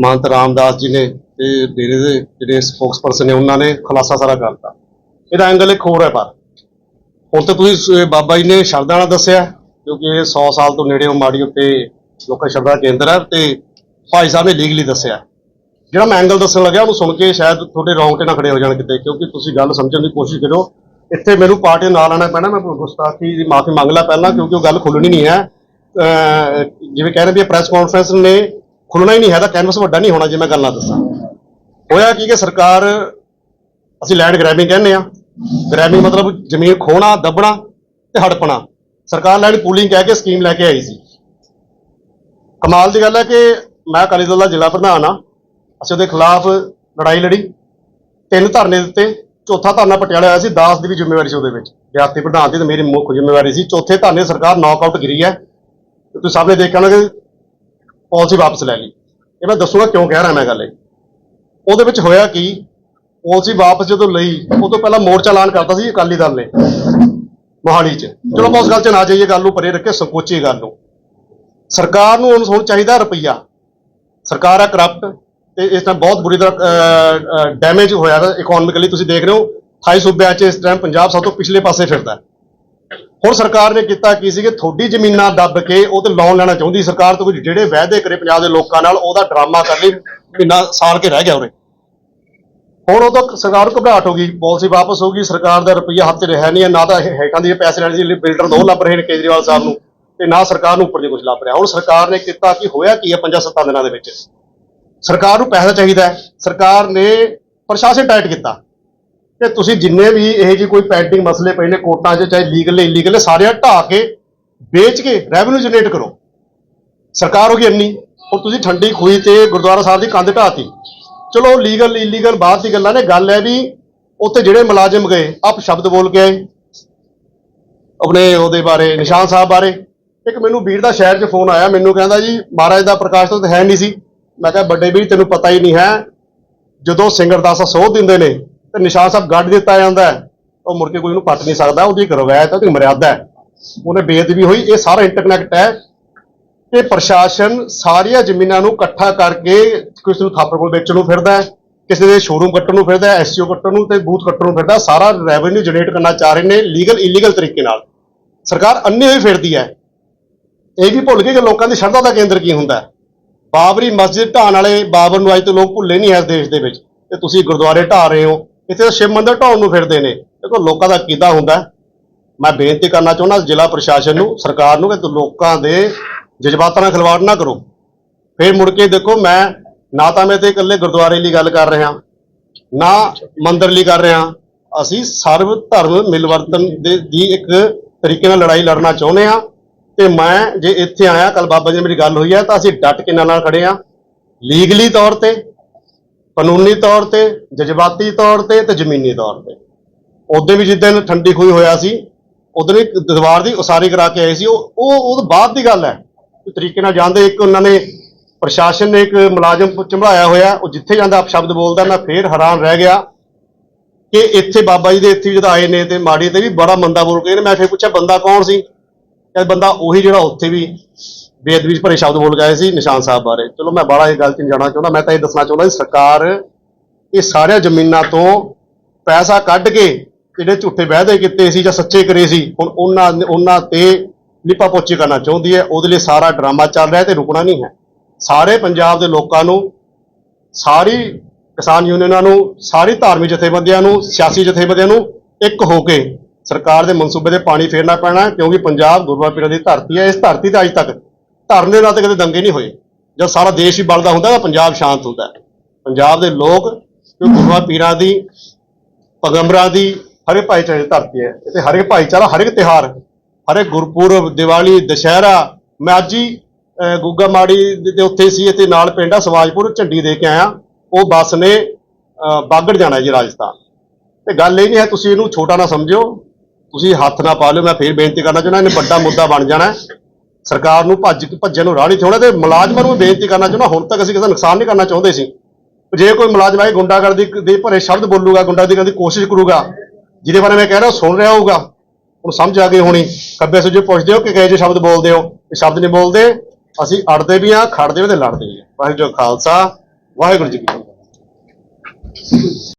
ਮਹੰਤ ਰਾਮਦਾਸ ਜੀ ਨੇ ਤੇ ਡੇਰੇ ਦੇ ਜਿਹੜੇ ਸਪੋਕਸਪਰਸਨ ਨੇ, ਉਹਨਾਂ ਨੇ ਖੁਲਾਸਾ ਸਾਰਾ ਕਰਤਾ ਇਹਦਾ ਐਂਗਲ ਇੱਕ ਹੋਰ ਹੈ ਪਰ। ਹੁਣ ਤਾਂ ਤੁਸੀਂ ਬਾਬਾ ਜੀ ਨੇ ਸ਼ਰਧਾ ਨਾਲ ਦੱਸਿਆ, ਕਿਉਂਕਿ ਇਹ 100 ਸਾਲ ਤੋਂ ਨੇੜੇ ਮਾੜੀ ਉੱਤੇ ਲੋਕਾਂ ਸ਼ਰਧਾ ਕੇਂਦਰ ਹੈ ਤੇ ਭਾਈ ਸਾਹਿਬ ਨੇ ਲੀਗਲੀ ਦੱਸਿਆ। ਜਿਹੜਾ ਮੈਂ ਐਂਗਲ ਦੱਸਣ ਲੱਗਿਆ, ਉਹਨੂੰ ਸੁਣ ਕੇ ਸ਼ਾਇਦ ਤੁਹਾਡੇ ਰੌਂਗਟੇ ਨਾ ਖੜੇ ਹੋ ਜਾਣ ਕਿਤੇ, ਕਿਉਂਕਿ ਤੁਸੀਂ ਗੱਲ ਸਮਝਣ ਦੀ ਕੋਸ਼ਿਸ਼ ਕਰੋ ਇੱਥੇ ਮੈਨੂੰ ਪਾਰਟੀ ਨਾਲ ਆਣਾ ਪੈਣਾ, ਮੈਂ ਗੁਸਤਾਖੀ ਦੀ ਮਾਫੀ ਮੰਗ ਲਾ ਪਹਿਲਾਂ, ਕਿਉਂਕਿ ਉਹ ਗੱਲ ਖੁੱਲਣੀ ਨਹੀਂ ਹੈ। ਜਿਵੇਂ ਕਹਿ ਰਹੇ ਵੀ ਪ੍ਰੈਸ ਕਾਨਫਰੰਸ ਨੇ ਖੁੱਲਣਾ ਹੀ ਨਹੀਂ ਹੈ ਤਾਂ ਕੈਨਵਸ ਵੱਡਾ ਨਹੀਂ ਹੋਣਾ ਜੇ ਮੈਂ ਗੱਲ ਨਾ ਦੱਸਾਂ। ਹੋਇਆ ਕੀ ਕਿ ਸਰਕਾਰ, ਅਸੀਂ ਲੈਂਡ ਗ੍ਰੈਬਿੰਗ ਕਹਿੰਦੇ ਆ ਗ੍ਰੈਬਿੰਗ ਮਤਲਬ ਜ਼ਮੀਨ ਖੋਣਾ, ਦੱਬਣਾ ਤੇ ਹੜਪਣਾ। ਸਰਕਾਰ ਲੈਂਡ ਪੂਲਿੰਗ ਕਹਿ ਕੇ ਸਕੀਮ ਲੈ ਕੇ ਆਈ ਸੀ। ਕਮਾਲ ਦੀ ਗੱਲ ਹੈ ਕਿ ਮੈਂ ਅਕਾਲੀ ਦਲ ਦਾ ਜ਼ਿਲ੍ਹਾ ਪ੍ਰਧਾਨ ਆ ਅਸੀਂ ਉਹਦੇ ਖਿਲਾਫ ਲੜਾਈ ਲੜੀ। ਤਿੰਨ ਧਰਨੇ ਦਿੱਤੇ। ਚੌਥਾ ਧਰਨਾ ਪਟਿਆਲੇ ਆਇਆ ਸੀ, ਦਾਸ ਦੀ ਵੀ ਜ਼ਿੰਮੇਵਾਰੀ ਸੀ ਉਹਦੇ ਵਿੱਚ। ਵਿਆਪਤੀ ਪ੍ਰਧਾਨ ਦੀ ਤੇ ਮੇਰੀ ਮੁੱਖ ਜ਼ਿੰਮੇਵਾਰੀ ਸੀ। ਚੌਥੇ ਧਰਨੇ ਸਰਕਾਰ ਨੌਕਆਊਟ ਗਿਰੀ ਹੈ। ਤੁਸੀਂ ਸਭ ਨੇ ਕੇ ਹੋਣਾ ਕਿ ਪਾਲਿਸੀ ਵਾਪਸ ਲੈ ਲਈ। ਇਹ ਮੈਂ ਦੱਸੂਗਾ ਕਿਉਂ ਕਹਿ ਰਿਹਾ ਮੈਂ ਗੱਲ ਇਹ। ਉਹਦੇ ਵਿੱਚ ਹੋਇਆ ਕੀ? ਪਾਲਿਸੀ ਵਾਪਸ ਜਦੋਂ ਲਈ, ਉਹ ਤੋਂ ਪਹਿਲਾਂ ਮੋਰਚਾ ਐਲਾਨ ਕਰਤਾ ਸੀ ਅਕਾਲੀ ਦਲ ਨੇ, ਮੋਹਾਲੀ 'ਚ। ਚਲੋ ਆਪਾਂ ਉਸ ਗੱਲ 'ਚ ਨਾ ਜਾਈਏ, ਗੱਲ ਨੂੰ ਪਰੇ ਰੱਖੇ ਸੰਕੋਚੀ ਗੱਲ ਨੂੰ। ਸਰਕਾਰ ਨੂੰ ਹੁਣ ਹੁਣ ਚਾਹੀਦਾ ਰੁਪਈਆ। ਸਰਕਾਰ ਆ ਕਰਪਟ ਤੇ ਇਸ ਟਾਈਮ ਬਹੁਤ ਬੁਰੀ ਤਰ੍ਹਾਂ ਡੈਮੇਜ ਹੋਇਆ ਹੈ ਇਕਨੋਮਿਕਲੀ ਤੁਸੀਂ ਦੇਖ ਰਹੇ ਹੋ 28 ਸੂਬਿਆਂ 'ਚ ਇਸ ਟਾਈਮ ਪੰਜਾਬ ਸਭ ਤੋਂ ਪਿਛਲੇ ਪਾਸੇ ਫਿਰਦਾ ਹੈ। ਹੁਣ ਸਰਕਾਰ ਨੇ ਕੀਤਾ ਕੀ ਸੀ ਕਿ ਥੋੜੀ ਜ਼ਮੀਨਾਂ ਦੱਬ ਕੇ ਉਹ ਤੇ ਲੋਨ ਲੈਣਾ ਚਾਹੁੰਦੀ ਸਰਕਾਰ ਤੋਂ ਕੁਝ ਜਿਹੜੇ ਵਾਅਦੇ ਕਰੇ ਪੰਜਾਬ ਦੇ ਲੋਕਾਂ ਨਾਲ, ਉਹਦਾ ਡਰਾਮਾ ਕਰ ਲਈ ਮਹੀਨਾ ਸਾਲ ਕੇ ਰਹਿ ਗਿਆ ਉਰੇ। ਹੁਣ ਉਹ ਤਾਂ ਸਰਕਾਰ ਨੂੰ ਘਬਰਾਹਟ ਹੋ ਗਈ, ਪਾਲਿਸੀ ਵਾਪਸ ਹੋ ਗਈ ਸਰਕਾਰ ਦਾ ਰੁਪਈਆ ਹੱਥ 'ਚ ਰਿਹਾ ਨਹੀਂ ਹੈ, ਨਾ ਤਾਂ ਇਹ ਹੇਠਾਂ ਦੀ ਪੈਸੇ ਲੈਣ ਦੀ ਬਿਲਡਰ ਦੋ ਲੱਭ ਰਹੇ ਨੇ ਕੇਜਰੀਵਾਲ ਸਾਹਿਬ ਨੂੰ, ਤੇ ਨਾ ਸਰਕਾਰ ਨੂੰ ਉੱਪਰ ਦੀ ਕੁਝ ਲੱਭ ਰਿਹਾ। ਹੁਣ ਸਰਕਾਰ ਨੇ ਕੀਤਾ ਕਿ, ਹੋਇਆ ਕੀ ਹੈ ਪੰਜਾਂ ਸੱਤਾਂ ਦਿਨਾਂ ਦੇ ਵਿੱਚ? ਸਰਕਾਰ ਨੂੰ ਪੈਸਾ ਚਾਹੀਦਾ ਹੈ, ਸਰਕਾਰ ਨੇ ਪ੍ਰਸ਼ਾਸਨ ਟਾਈਟ ਕੀਤਾ। ਕਿ ਤੁਸੀਂ ਜਿੰਨੇ ਵੀ ਇਹ ਜੀ ਕੋਈ ਪੈਂਡਿੰਗ ਮਸਲੇ ਪਏ ਨੇ ਕੋਰਟਾਂ 'ਚ, ਚਾਹੇ ਲੀਗਲ ਇਲੀਗਲ ਨੇ ਸਾਰਿਆਂ ਢਾਹ ਕੇ ਵੇਚ ਕੇ ਰੈਵਨਿਊ ਜਨਰੇਟ ਕਰੋ। ਸਰਕਾਰ ਹੋ ਗਈ ਇੰਨੀ, ਹੁਣ ਤੁਸੀਂ ਠੰਡੀ ਖੂਹੀ ਤੇ ਗੁਰਦੁਆਰਾ ਸਾਹਿਬ ਦੀ ਕੰਧ ਢਾਤੀ ਚਲੋ ਲੀਗਲ ਇਲੀਗਲ ਬਾਅਦ ਦੀ ਗੱਲਾਂ ਨੇ, ਗੱਲ ਹੈ ਵੀ ਉੱਥੇ ਜਿਹੜੇ ਮੁਲਾਜ਼ਮ ਗਏ, ਆਪ ਸ਼ਬਦ ਬੋਲ ਕੇ ਆਏ, ਆਪਣੇ ਉਹਦੇ ਬਾਰੇ, ਨਿਸ਼ਾਨ ਸਾਹਿਬ ਬਾਰੇ। ਇੱਕ ਮੈਨੂੰ ਵੀਰ ਦਾ ਸ਼ਹਿਰ 'ਚ ਫੋਨ ਆਇਆ, ਮੈਨੂੰ ਕਹਿੰਦਾ ਜੀ, ਮਹਾਰਾਜ ਦਾ ਪ੍ਰਕਾਸ਼ ਤਾਂ ਹੈ ਨਹੀਂ ਸੀ। ਮੈਂ ਕਿਹਾ, ਵੱਡੇ ਵੀਰ, ਤੈਨੂੰ ਪਤਾ ਹੀ ਨਹੀਂ ਹੈ, ਜਦੋਂ ਸਿੰਗਰ ਦਾਸਾ ਸੋਧ ਦਿੰਦੇ ਨੇ ਤੇ ਨਿਸ਼ਾਨ ਸਾਹਿਬ ਗੱਡ ਦਿੱਤਾ ਜਾਂਦਾ ਹੈ, ਉਹ ਮੁੜ ਕੇ ਕੋਈ ਉਹਨੂੰ ਪੱਟ ਨਹੀਂ ਸਕਦਾ ਉਹਦੀ ਇੱਕ ਰਵਾਇਤ ਹੈ ਉਹਦੀ ਮਰਿਆਦਾ ਹੈ। ਉਹਨੇ ਬੇਅਦਬੀ ਹੋਈ ਇਹ ਸਾਰਾ ਇੰਟਰਕਨੈਕਟ ਹੈ। ਕਿ ਪ੍ਰਸ਼ਾਸਨ ਸਾਰੀਆਂ ਜ਼ਮੀਨਾਂ ਨੂੰ ਇਕੱਠਾ ਕਰਕੇ ਕਿਸੇ ਨੂੰ ਥਾਪਰ ਕੋਲ ਵੇਚਣ ਨੂੰ ਫਿਰਦਾ ਹੈ ਕਿਸੇ ਦੇ ਸ਼ੋਰੂਮ ਕੱਟਣ ਨੂੰ ਫਿਰਦਾ ਹੈ ਐਸਸੀਓ ਕੱਟਣ ਨੂੰ ਤੇ ਬੂਥ ਕੱਟਣ ਨੂੰ ਫਿਰਦਾ ਸਾਰਾ ਰੈਵਨਿਊ ਜਨਰੇਟ ਕਰਨਾ ਚਾਹ ਰਹੇ ਨੇ ਲੀਗਲ ਇਲੀਗਲ ਤਰੀਕੇ ਨਾਲ। ਸਰਕਾਰ ਅੰਨੀ ਹੋਈ ਫਿਰਦੀ ਹੈ। ਇਹ ਵੀ ਭੁੱਲ ਗਏ ਕਿ ਲੋਕਾਂ ਦੀ ਸ਼ਰਧਾ ਦਾ ਕੇਂਦਰ ਕੀ ਹੁੰਦਾ ਬਾਬਰੀ ਮਸਜਿਦ ਢਾਣ ਵਾਲੇ ਬਾਬਰ ਨੂੰ ਅੱਜ ਤੋਂ ਲੋਕ ਭੁੱਲੇ ਨਹੀਂ ਹੈ ਇਸ ਦੇਸ਼ ਦੇ ਵਿੱਚ। ਤੇ ਤੁਸੀਂ ਗੁਰਦੁਆਰੇ ਢਾ ਰਹੇ ਹੋ ਇੱਥੇ ਸ਼ਿਵ ਮੰਦਿਰ ਢਾਉਣ ਨੂੰ ਫਿਰਦੇ ਨੇ। ਦੇਖੋ, ਲੋਕਾਂ ਦਾ ਕੀਦਾ ਹੁੰਦਾ ਮੈਂ ਬੇਨਤੀ ਕਰਨਾ ਚਾਹੁੰਦਾ ਜ਼ਿਲ੍ਹਾ ਪ੍ਰਸ਼ਾਸਨ ਨੂੰ, ਸਰਕਾਰ ਨੂੰ, ਕਿ ਲੋਕਾਂ ਦੇ ਜਜ਼ਬਾਤਾਂ ਨਾਲ ਖਿਲਵਾੜ ਨਾ ਕਰੋ। ਫਿਰ ਮੁੜ ਕੇ ਦੇਖੋ, ਮੈਂ ਨਾ ਤਾਂ ਮੈਂ ਤੇ ਇਕੱਲੇ ਗੁਰਦੁਆਰੇ ਲਈ ਗੱਲ ਕਰ ਰਿਹਾ, ਨਾ ਮੰਦਿਰ ਲਈ ਕਰ ਰਿਹਾ। ਅਸੀਂ ਸਰਵ ਧਰਮ ਮਿਲਵਰਤਨ ਦੇ ਦੀ ਇੱਕ ਤਰੀਕੇ ਨਾਲ ਲੜਾਈ ਲੜਨਾ ਚਾਹੁੰਦੇ ਆ ਤੇ ਮੈਂ ਜੇ ਇੱਥੇ ਆਇਆ ਕੱਲ ਬਾਬਾ ਜੀ ਮੇਰੀ ਗੱਲ ਹੋਈ ਹੈ, ਤਾਂ ਅਸੀਂ ਡਟ ਕੇ ਨਾਲ ਨਾਲ ਖੜੇ ਆ ਲੀਗਲੀ ਤੌਰ ਤੇ ਕਾਨੂੰਨੀ ਤੌਰ ਤੇ, ਜਜ਼ਬਾਤੀ ਤੌਰ ਤੇ ਤੇ ਜ਼ਮੀਨੀ ਤੌਰ ਤੇ। ਉਦੋਂ ਵੀ ਜਿੱਦਣ ਠੰਡੀ ਖੂਹੀ ਹੋਇਆ ਸੀ ਉਦੋਂ ਇੱਕ ਦੀਵਾਰ ਦੀ ਉਸਾਰੀ ਕਰਾ ਕੇ ਆਏ ਸੀ। ਉਹ ਉਹ ਉਹ ਬਾਅਦ ਦੀ ਗੱਲ ਹੈ। ਤਰੀਕੇ ਨਾਲ ਜਾਂਦੇ ਇੱਕ ਉਹਨਾਂ ਨੇ ਪ੍ਰਸ਼ਾਸਨ ਨੇ ਇੱਕ ਮੁਲਾਜ਼ਮ ਚੰਬੜਾਇਆ ਹੋਇਆ। ਉਹ ਜਿੱਥੇ ਜਾਂਦਾ ਆਪ ਸ਼ਬਦ ਬੋਲਦਾ, ਮੈਂ ਫੇਰ ਹੈਰਾਨ ਰਹਿ ਗਿਆ ਕਿ ਇੱਥੇ ਬਾਬਾ ਜੀ ਦੇ ਇੱਥੇ ਜਦ ਆਏ ਨੇ ਤੇ ਮਾੜੀ ਤੇ ਵੀ ਬੜਾ ਮੰਦਾ ਬੋਲ ਕੇ ਮੈਂ ਫਿਰ ਪੁੱਛਿਆ, ਬੰਦਾ ਕੌਣ ਸੀ? ਕਹਿੰਦਾ, ਬੰਦਾ ਉਹੀ ਜਿਹੜਾ ਉੱਥੇ ਵੀ ਬੇਅਦਬੀ ਭਰੇ ਸ਼ਬਦ ਬੋਲ ਗਏ ਸੀ ਨਿਸ਼ਾਨ ਸਾਹਿਬ ਬਾਰੇ। ਚਲੋ ਮੈਂ ਬੜਾ ਇਹ ਗੱਲ 'ਚ ਨਹੀਂ ਜਾਣਾ ਚਾਹੁੰਦਾ, ਮੈਂ ਤਾਂ ਇਹ ਦੱਸਣਾ ਚਾਹੁੰਦਾ ਕਿ ਸਰਕਾਰ ਇਹ ਸਾਰੀਆਂ ਜ਼ਮੀਨਾਂ ਤੋਂ ਪੈਸਾ ਕੱਢ ਕੇ ਜਿਹੜੇ ਝੂਠੇ ਵਾਅਦੇ ਕੀਤੇ ਸੀ ਜਾਂ ਸੱਚੇ ਕਰੇ ਸੀ, ਹੁਣ ਉਹਨਾਂ ਉਹਨਾਂ ਤੇ ਲਿਪਾ ਪੋਚੀ ਕਰਨਾ ਚਾਹੁੰਦੀ ਹੈ, ਉਹਦੇ ਲਈ ਸਾਰਾ ਡਰਾਮਾ ਚੱਲ ਰਿਹਾ ਤੇ ਰੁਕਣਾ ਨਹੀਂ ਹੈ। ਸਾਰੇ ਪੰਜਾਬ ਦੇ ਲੋਕਾਂ ਨੂੰ, ਸਾਰੀ ਕਿਸਾਨ ਯੂਨੀਅਨਾਂ ਨੂੰ, ਸਾਰੀ ਧਾਰਮਿਕ ਜਥੇਬੰਦੀਆਂ ਨੂੰ, ਸਿਆਸੀ ਜਥੇਬੰਦੀਆਂ ਨੂੰ ਇੱਕ ਹੋ ਕੇ ਸਰਕਾਰ ਦੇ ਮਨਸੂਬੇ ਦੇ ਪਾਣੀ ਫੇਰਨਾ ਪੈਣਾ ਕਿਉਂਕਿ ਪੰਜਾਬ ਗੁਰੂਆਂ ਪੀਰਾਂ ਦੀ ਧਰਤੀ ਹੈ, ਇਸ ਧਰਤੀ ਤੇ ਅੱਜ ਤੱਕ ਧਰਨੇ ਨਾਲ ਤਾਂ ਕਦੇ ਦੰਗੇ ਨਹੀਂ ਹੋਏ। ਜਦ ਸਾਰਾ ਦੇਸ਼ ਹੀ ਬਲਦਾ ਹੁੰਦਾ, ਤਾਂ ਪੰਜਾਬ ਸ਼ਾਂਤ ਹੁੰਦਾ ਪੰਜਾਬ ਦੇ ਲੋਕ ਗੁਰੂਆਂ ਪੀਰਾਂ ਦੀ, ਪੈਗੰਬਰਾਂ ਦੀ ਹਰ ਭਾਈਚਾਰੇ ਦੀ ਧਰਤੀ ਹੈ। ਤੇ ਹਰ ਇੱਕ ਭਾਈਚਾਰਾ, ਹਰ ਇੱਕ ਤਿਉਹਾਰ, ਹਰ ਗੁਰਪੁਰਬ, ਦੀਵਾਲੀ, ਦੁਸ਼ਹਿਰਾ। ਮੈਂ ਅੱਜ ਹੀ ਗੁੱਗਾ ਮਾੜੀ ਦੇ ਉੱਥੇ ਸੀ, ਇੱਥੇ ਨਾਲ ਪਿੰਡ ਆ, ਸਵਾਜਪੁਰ, ਝੰਡੀ ਦੇ ਕੇ ਆਇਆ। ਉਹ ਬੱਸ ਨੇ ਬਾਗੜ ਜਾਣਾ ਜੀ ਰਾਜਸਥਾਨ। ਤੇ ਗੱਲ ਇਹ ਨਹੀਂ ਹੈ, ਤੁਸੀਂ ਇਹਨੂੰ ਛੋਟਾ ਨਾ ਸਮਝਿਓ। ਤੁਸੀਂ ਹੱਥ ਨਾ ਪਾ ਲਿਓ, ਮੈਂ ਫੇਰ ਬੇਨਤੀ ਕਰਨਾ ਚਾਹੁੰਦਾ, ਇਹਨੇ ਵੱਡਾ ਮੁੱਦਾ ਬਣ ਜਾਣਾ ਸਰਕਾਰ ਨੂੰ ਭੱਜ ਭੱਜਣ ਨੂੰ ਰਾਹ ਨਹੀਂ ਥੋੜਾ ਤੇ ਮੁਲਾਜ਼ਮਾਂ ਨੂੰ ਬੇਨਤੀ ਕਰਨਾ ਚਾਹੁੰਦਾ, ਹੁਣ ਤੱਕ ਅਸੀਂ ਕਿਸੇ ਦਾ ਨੁਕਸਾਨ ਨਹੀਂ ਕਰਨਾ ਚਾਹੁੰਦੇ ਸੀ। ਜੇ ਕੋਈ ਮੁਲਾਜ਼ਮ ਆਏ, ਗੁੰਡਾਗਰਦੀ ਦੇ ਭਰੇ ਸ਼ਬਦ ਬੋਲੂਗਾ, ਗੁੰਡਾਗਰਦੀ ਕਰਨ ਦੀ ਕੋਸ਼ਿਸ਼ ਕਰੂਗਾ, ਜਿਹਦੇ ਬਾਰੇ ਮੈਂ ਕਹਿ ਰਿਹਾ ਸੁਣ ਰਿਹਾ ਹੋਊਗਾ। ਹੁਣ ਸਮਝ ਆ ਗਈ ਹੋਣੀ। ਖੱਬੇ ਸੱਜੇ ਪੁੱਛਦੇ ਹੋ ਕਿ ਕਹੇ ਜੇ ਸ਼ਬਦ ਬੋਲਦੇ ਹੋ? ਇਹ ਸ਼ਬਦ ਨਹੀਂ ਬੋਲਦੇ। ਅਸੀਂ ਅੜਦੇ ਵੀ ਆ ਖੜਦੇ ਵੀ ਤੇ ਲੜਦੇ ਵੀ ਆ ਵਾਹਿਗੁਰੂ ਜੀ ਖਾਲਸਾ। ਵਾਹਿਗੁਰੂ ਜੀ ਕੀ ਫਤਿਹ।